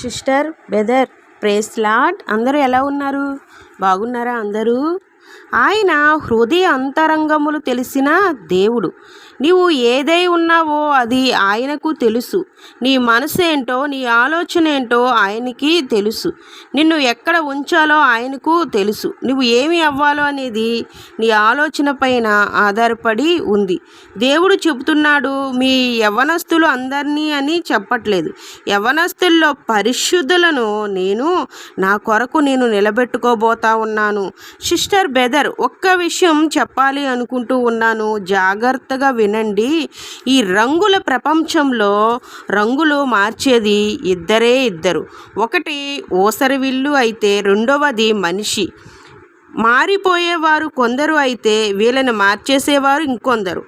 Sister బెదర్ praise lord. అందరూ ఎలా ఉన్నారు? బాగున్నారా అందరూ? ఆయన హృదయ అంతరంగములు తెలిసిన దేవుడు. నీవు ఏదై ఉన్నావో అది ఆయనకు తెలుసు. నీ మనసు ఏంటో నీ ఆలోచన ఏంటో ఆయనకి తెలుసు. నిన్ను ఎక్కడ ఉంచాలో ఆయనకు తెలుసు. నువ్వు ఏమి అవ్వాలో అనేది నీ ఆలోచన పైన ఆధారపడి ఉంది. దేవుడు చెబుతున్నాడు మీ యవనస్తులు అందరినీ అని చెప్పట్లేదు. యవనస్తుల్లో పరిశుద్ధులను నేను నా కొరకు నేను నిలబెట్టుకోబోతా ఉన్నాను. సిస్టర్ బెదర్ ఒక్క విషయం చెప్పాలి అనుకుంటూ ఉన్నాను. జాగ్రత్తగా వినండి. ఈ రంగుల ప్రపంచంలో రంగులు మార్చేది ఇద్దరే ఇద్దరు. ఒకటి ఓసరివిల్లు అయితే రెండవది మనిషి. మారిపోయేవారు కొందరు అయితే వీళ్ళని మార్చేసేవారు ఇంకొందరు.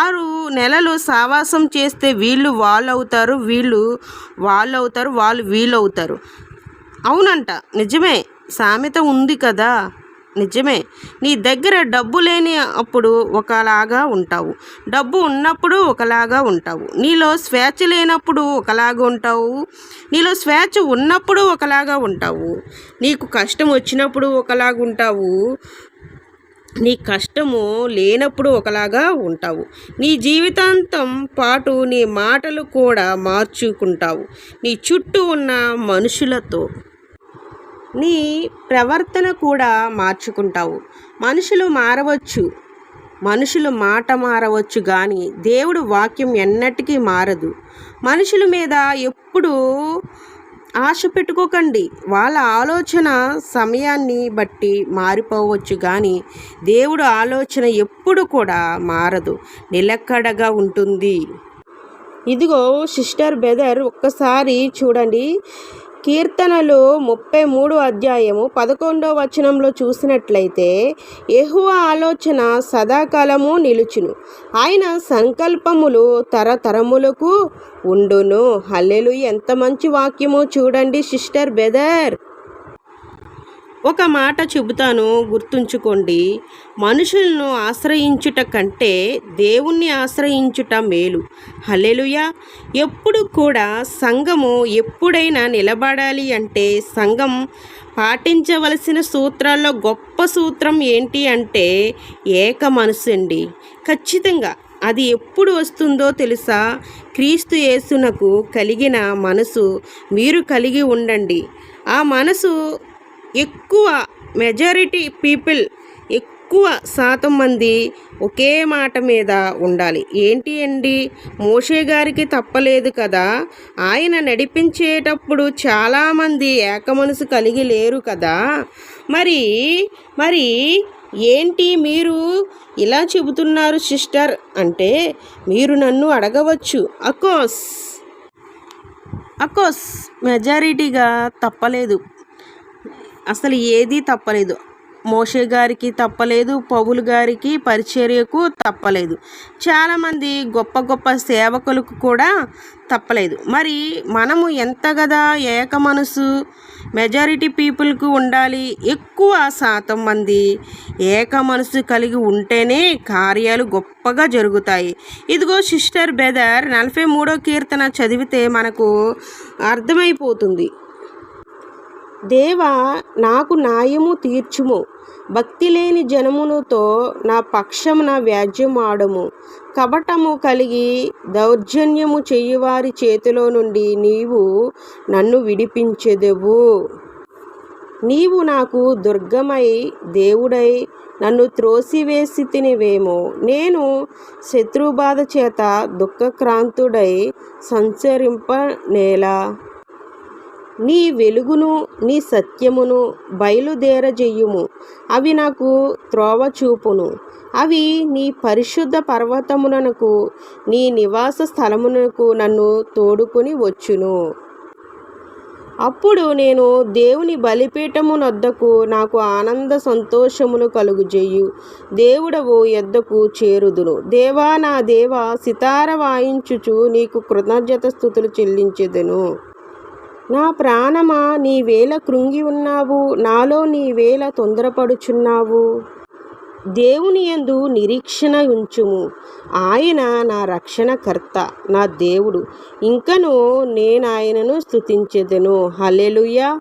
ఆరు నెలలు సావాసం చేస్తే వీళ్ళు వాళ్ళు అవుతారు వీళ్ళు వాళ్ళు అవుతారు వాళ్ళు వీళ్ళు అవుతారు అవునంట నిజమే. సామెత ఉంది కదా. నిజమే. నీ దగ్గర డబ్బు లేని అప్పుడు ఒకలాగా ఉంటావు. డబ్బు ఉన్నప్పుడు ఒకలాగా ఉంటావు. నీలో స్వేచ్ఛ లేనప్పుడు ఒకలాగా ఉంటావు. నీలో స్వేచ్ఛ ఉన్నప్పుడు ఒకలాగా ఉంటావు. నీకు కష్టం వచ్చినప్పుడు ఒకలాగా ఉంటావు. నీ కష్టము లేనప్పుడు ఒకలాగా ఉంటావు. నీ జీవితాంతం పాటు నీ మాటలు కూడా మార్చుకుంటావు. నీ చుట్టూ ఉన్న మనుషులతో నీ ప్రవర్తన కూడా మార్చుకుంటావు. మనుషులు మారవచ్చు. మనుషులు మాట మారవచ్చు కానీ దేవుడు వాక్యం ఎన్నటికీ మారదు. మనుషుల మీద ఎప్పుడూ ఆశ పెట్టుకోకండి. వాళ్ళ ఆలోచన సమయాన్ని బట్టి మారిపోవచ్చు కానీ దేవుడు ఆలోచన ఎప్పుడు కూడా మారదు. నిలకడగా ఉంటుంది. ఇదిగో సిస్టర్ బెదర్ ఒక్కసారి చూడండి. కీర్తనలు ముప్పై మూడు అధ్యాయము పదకొండవ వచనంలో చూసినట్లయితే ఎహువ ఆలోచన సదాకాలము నిలుచును. ఆయన సంకల్పములు తరతరములకు ఉండును. హల్లెలు ఎంత మంచి వాక్యమో చూడండి సిస్టర్ బెదర్ ఒక మాట చెబుతాను గుర్తుంచుకోండి. మనుషులను ఆశ్రయించుట కంటే దేవుణ్ణి ఆశ్రయించుట మేలు. హలెలుయా ఎప్పుడు కూడా సంఘము ఎప్పుడైనా నిలబడాలి అంటే సంఘం పాటించవలసిన సూత్రాల్లో గొప్ప సూత్రం ఏంటి అంటే ఏక మనసు అండి. ఖచ్చితంగా అది ఎప్పుడు వస్తుందో తెలుసా? క్రీస్తు యేసునకు కలిగిన మనసు మీరు కలిగి ఉండండి. ఆ మనసు ఎక్కువ మెజారిటీ పీపుల్ ఎక్కువ శాతం మంది ఒకే మాట మీద ఉండాలి. ఏంటి అండి? మోషే గారికి తప్పలేదు కదా? ఆయన నడిపించేటప్పుడు చాలామంది ఏక మనసు కలిగి లేరు కదా? మరి మరి ఏంటి మీరు ఇలా చెబుతున్నారు సిస్టర్? అంటే మీరు నన్ను అడగవచ్చు. అకోస్ అకోస్ మెజారిటీగా తప్పలేదు. అసలు ఏదీ తప్పలేదు. మోషే గారికి తప్పలేదు పౌలు గారికి పరిచర్యకు తప్పలేదు. చాలామంది గొప్ప గొప్ప సేవకులకు కూడా తప్పలేదు. మరి మనము ఎంత కదా ఏక మనసు మెజారిటీ పీపుల్కు ఉండాలి ఎక్కువ శాతం మంది ఏక మనసు కలిగి ఉంటేనే కార్యాలు గొప్పగా జరుగుతాయి. ఇదిగో సిస్టర్ బెదర్ నలభై మూడో కీర్తన చదివితే మనకు అర్థమైపోతుంది. దేవా నాకు న్యాయము తీర్చుము. భక్తి లేని జనమునుతో నా పక్షమున వ్యాజ్యం ఆడము కపటము కలిగి దౌర్జన్యము చేయువారి చేతిలో నుండి నీవు నన్ను విడిపించెదవు. నీవు నాకు దుర్గమై దేవుడై నన్ను త్రోసివేసి తినివేమో. నేను శత్రుబాధ చేత దుఃఖక్రాంతుడై సంచరింపనేలా నీ వెలుగును నీ సత్యమును బయలుదేరజెయ్యుము అవి నాకు త్రోవ చూపును అవి నీ పరిశుద్ధ పర్వతమునకు నీ నివాస స్థలమునకు నన్ను తోడుకొని వచ్చును. అప్పుడు నేను దేవుని బలిపీఠమునొద్దకు నాకు ఆనంద సంతోషమును కలుగుజేయు. దేవుడవు ఎద్దకు చేరుదును. దేవా నా దేవ సితార వాయించుచు నీకు కృతజ్ఞత స్థుతులు చెల్లించెదను. నా ప్రాణమా నీవేళ కృంగి ఉన్నావు నాలో నీవేళ తొందరపడుచున్నావు. దేవుని యందు నిరీక్షణ ఉంచుము ఆయన నా రక్షణకర్త నా దేవుడు. ఇంకను నేను ఆయనను స్థుతించెదను హల్లెలూయా.